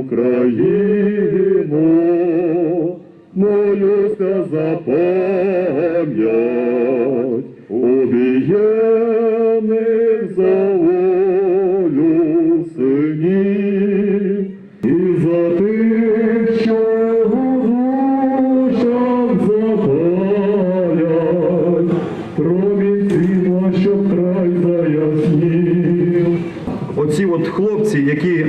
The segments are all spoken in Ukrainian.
Україну, молюся за пам'ять убієних за волю синів і за тих, що у душах запалять, промінь світла, що край заяснів. Оці от хлопці, які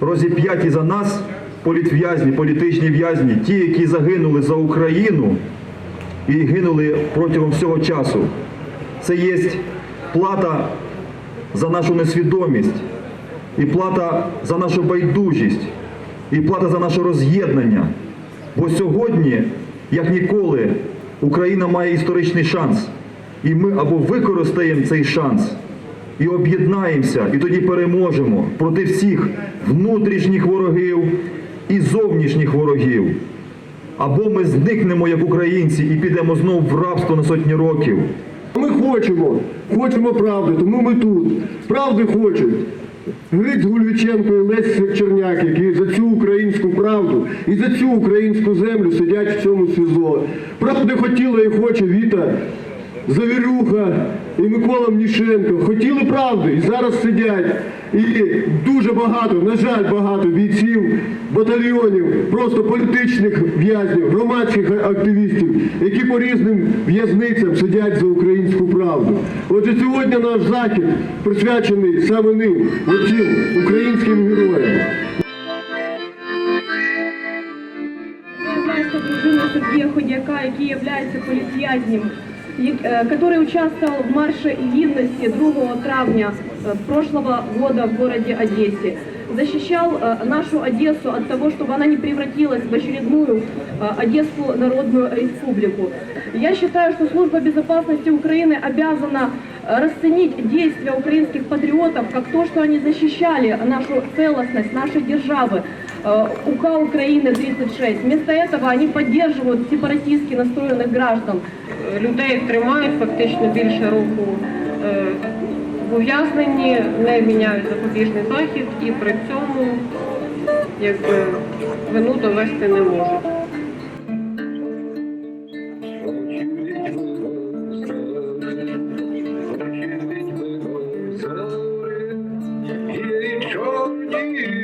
розіп'яті за нас, політв'язні, політичні в'язні, ті, які загинули за Україну і гинули протягом всього часу, це є плата за нашу несвідомість, і плата за нашу байдужість, і плата за наше роз'єднання. Бо сьогодні, як ніколи, Україна має історичний шанс. І ми або використаємо цей шанс і об'єднаємося, і тоді переможемо проти всіх внутрішніх ворогів і зовнішніх ворогів. Або ми зникнемо як українці і підемо знову в рабство на сотні років. Ми хочемо, хочемо правди, тому ми тут. Правди хочуть. Гриць Гульвіченко і Лесь Черняк, які за цю українську правду і за цю українську землю сидять в цьому СІЗО. Правди хотіла і хоче Віта Завірюха і Микола Мнішенко. Хотіли правди і зараз сидять. І дуже багато, на жаль, багато бійців, батальйонів, просто політичних в'язнів, громадських активістів, які по різним в'язницям сидять за українську правду. Отже, сьогодні наш захід присвячений саме ним, оцим українським героям. Я знаю, что Ходяка, який як- э, который участвовал в марше единости 2 травня э, прошлого года в городе Одессе. Защищал э, нашу Одессу от того, чтобы она не превратилась в очередную э, Одесскую Народную Республику. Я считаю, что Служба безопасности Украины обязана э, расценить действия украинских патриотов как то, что они защищали нашу целостность, нашей державы, э, УК Украины 36. Вместо этого они поддерживают сепаратистски настроенных граждан. людей тримають фактично більше року е, в ув'язненні, не міняють запобіжний захід і при цьому якби вину довести не можуть. Як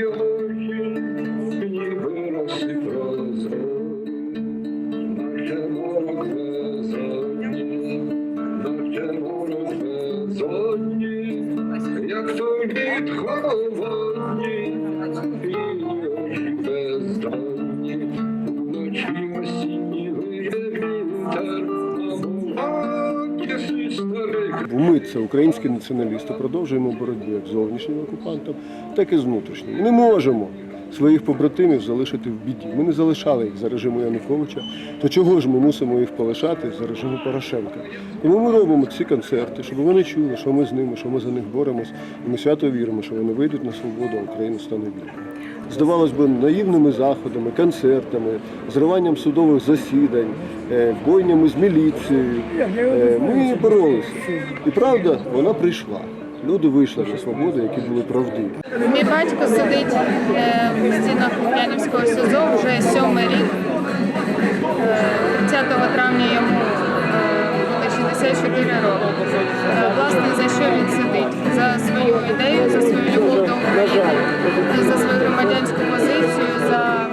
відховані, і бездонні, осінні вітер, ми це українські націоналісти, продовжуємо боротьбу як з зовнішнім окупантом, так і з внутрішнім. Не можемо своїх побратимів залишити в біді. Ми не залишали їх за режиму Януковича. То чого ж ми мусимо їх полишати за режиму Порошенка? Тому ми робимо ці концерти, щоб вони чули, що ми з ними, що ми за них боремось. І ми свято віримо, що вони вийдуть на свободу, а Україна стане вільною. Здавалось би, наївними заходами, концертами, зриванням судових засідань, е, бойнями з міліцією. Е, Ми боролися. І правда, вона прийшла. Люди вийшли на свободу, які були правдиві. Мій батько сидить е, в стінах Лук'янівського СІЗО вже сьомий рік. Е, 30 травня йому е, буде 64 роки. Е, Власне, за що він сидить? За свою ідею, за свою любов до України, за свою громадянську позицію, за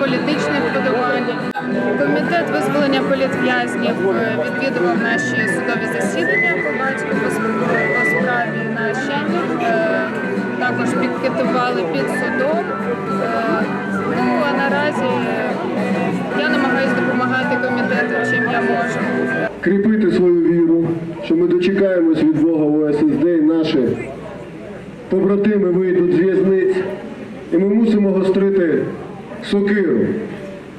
політичне вподобання. Комітет визволення політв'язнів е, відвідував наші судові засідання по батьку пікетували під судом. Е, Ну а наразі я намагаюся допомагати комітету, чим я можу. Кріпити свою віру, що ми дочекаємось від Бога в ОССД і наші побратими вийдуть з в'язниць, і ми мусимо гострити сокиру.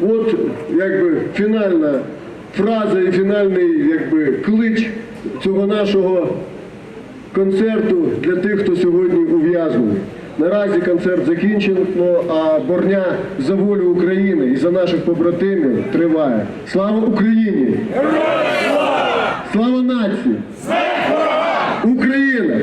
От якби фінальна фраза і фінальний якби, клич цього нашого концерту для тих, хто сьогодні ув'язнений. Наразі концерт закінчено, а борня за волю України і за наших побратимів триває. Слава Україні! Слава нації! Україна!